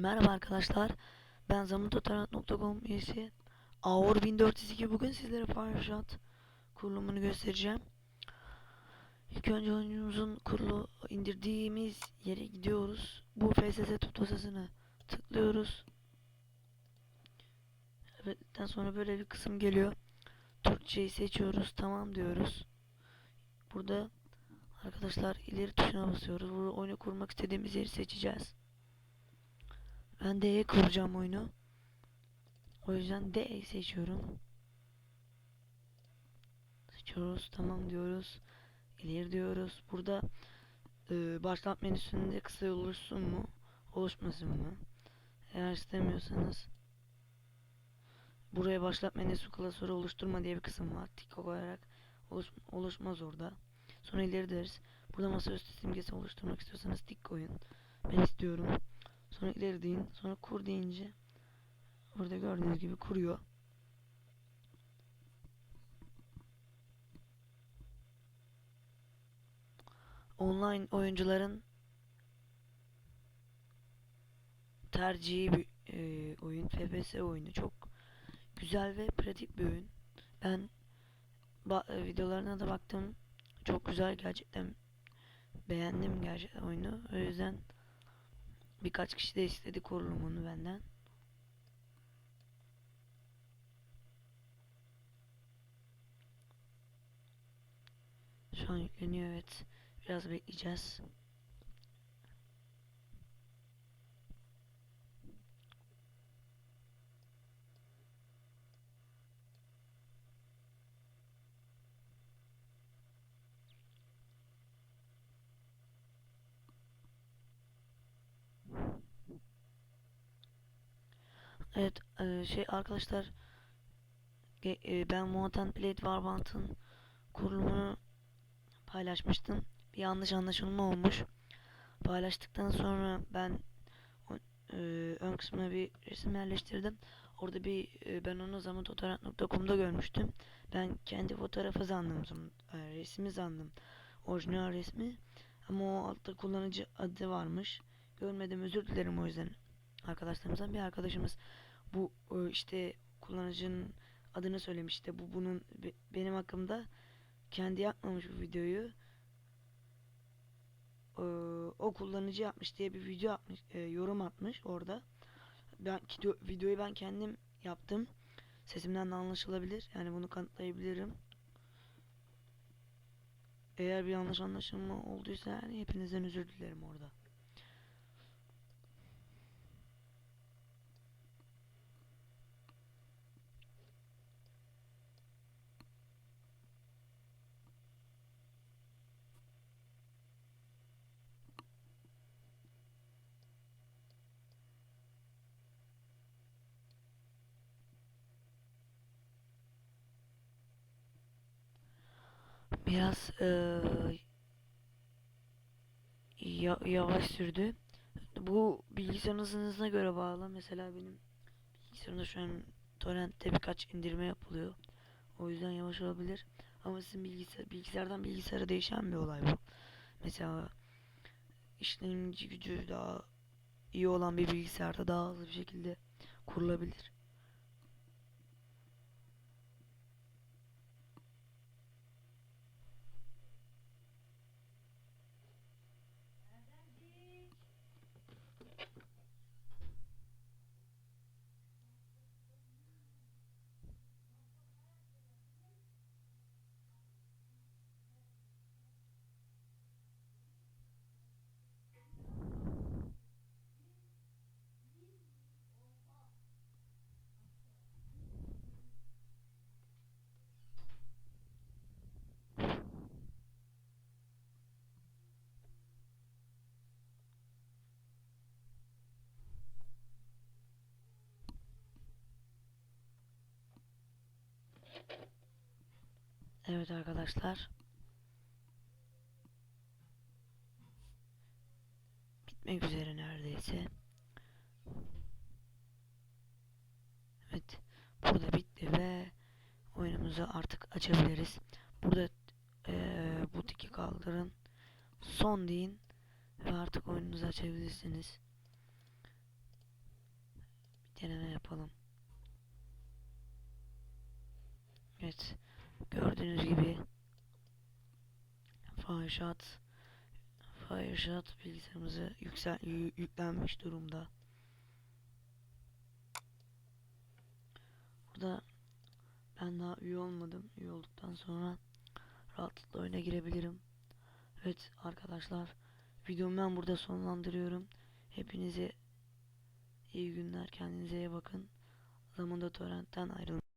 Merhaba arkadaşlar. Ben zamantotarant.com üyesi Aur 1402 bugün sizlere Fireshot kurulumunu göstereceğim. İlk önce oyuncumuzun kurulu indirdiğimiz yere gidiyoruz. Bu FSS tut dosasını tıklıyoruz. Evet'ten sonra böyle bir kısım geliyor. Türkçeyi seçiyoruz. Tamam diyoruz. Burada arkadaşlar ileri tuşuna basıyoruz. Burada oyunu kurmak istediğimiz yeri seçeceğiz. Ben D'ye kuracağım oyunu. O yüzden D seçiyorum. Seçiyoruz. Tamam diyoruz. İleri diyoruz. Burada e, başlat menüsünde kısa oluşsun mu? Oluşmasın mı? Eğer istemiyorsanız buraya başlat menüsü klasörü oluşturma diye bir kısım var. Tik olarak oluş, oluşmaz orada. Sonra ileri deriz. Burada masaüstü simgesi oluşturmak istiyorsanız tik koyun. Ben istiyorum. Sonra ileri deyin. Sonra kur deyince burada gördüğünüz gibi kuruyor. Online oyuncuların tercihi bir e, oyun. FPS oyunu. Çok güzel ve pratik bir oyun. Ben e, videolarına da baktım. Çok güzel gerçekten. Beğendim gerçekten oyunu. O yüzden Birkaç kişi de istedi kurulumunu benden. Şu an yükleniyor evet. Biraz bekleyeceğiz. Evet e, şey arkadaşlar e, ben Mutant Blade Warband'ın kurulumunu paylaşmıştım. Bir yanlış anlaşılma olmuş. Paylaştıktan sonra ben e, ön kısmına bir resim yerleştirdim. Orada bir ben onu zamantotarant.com'da görmüştüm. Ben kendi fotoğrafı zandım. E, resmi zandım. Orijinal resmi. Ama o altta kullanıcı adı varmış. Görmedim özür dilerim o yüzden arkadaşlarımızdan bir arkadaşımız bu e, işte kullanıcının adını söylemişti. Bu bunun benim hakkımda kendi yapmamış bu videoyu e, o kullanıcı yapmış diye bir video atmış, e, yorum atmış orada. Ben videoyu ben kendim yaptım. Sesimden de anlaşılabilir. Yani bunu kanıtlayabilirim. Eğer bir yanlış anlaşılma olduysa yani hepinizden özür dilerim orada. Biraz ee, ya, yavaş sürdü. Bu bilgisayarın hızına göre bağlı. Mesela benim bilgisayarımda şu an torrentte birkaç indirme yapılıyor. O yüzden yavaş olabilir. Ama sizin bilgisayar, bilgisayardan bilgisayara değişen bir olay bu. Mesela işlemci gücü daha iyi olan bir bilgisayarda daha hızlı bir şekilde kurulabilir. Evet arkadaşlar. Bitmek üzere neredeyse. Evet. Burada bitti ve oyunumuzu artık açabiliriz. Burada ee, bu tiki kaldırın. Son deyin ve artık oyununuzu açabilirsiniz. deneme yapalım. Evet. Gördüğünüz gibi Fireshot Fireshot bilgisayarımıza yüksel yü- yüklenmiş durumda. Burada ben daha üye olmadım. Üye olduktan sonra rahatlıkla oyuna girebilirim. Evet arkadaşlar videomu ben burada sonlandırıyorum. Hepinize iyi günler. Kendinize iyi bakın. Zamanda torrentten ayrılın.